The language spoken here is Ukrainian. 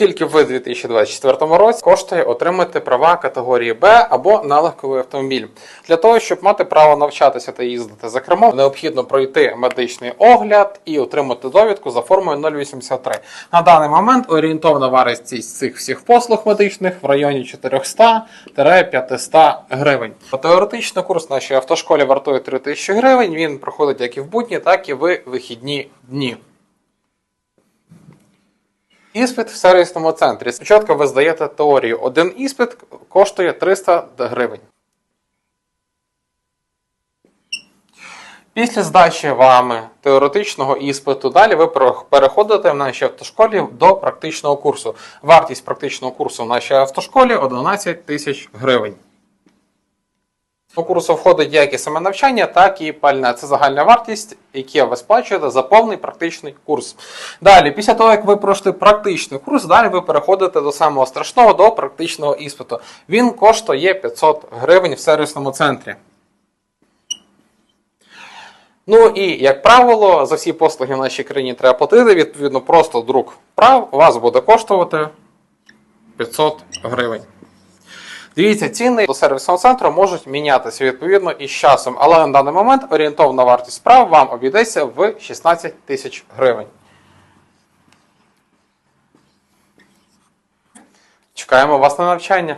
Скільки ви у 2024 році коштує отримати права категорії Б або на легковий автомобіль? Для того, щоб мати право навчатися та їздити за кермом, необхідно пройти медичний огляд і отримати довідку за формою 083. На даний момент орієнтовна вартість цих всіх послуг медичних в районі 400-500 гривень. Теоретично курс в нашій автошколі вартує 3000 гривень. Він проходить як і в будні, так і в вихідні дні. Іспит в сервісному центрі. Спочатку ви здаєте теорію. Один іспит коштує 300 гривень. Після здачі вами теоретичного іспиту далі ви переходите в нашій автошколі до практичного курсу. Вартість практичного курсу в нашій автошколі 11 тисяч гривень. До курсу входить як і саме навчання, так і пальне. Це загальна вартість, яку ви сплачуєте за повний практичний курс. Далі, після того, як ви пройшли практичний курс, далі ви переходите до самого страшного, до практичного іспиту. Він коштує 500 гривень в сервісному центрі. Ну і як правило, за всі послуги в нашій країні треба платити. Відповідно, просто друк прав вас буде коштувати 500 гривень. Дивіться, ціни до сервісного центру можуть мінятися відповідно із часом, але на даний момент орієнтовна вартість справ вам обійдеться в 16 тисяч гривень. Чекаємо вас на навчання.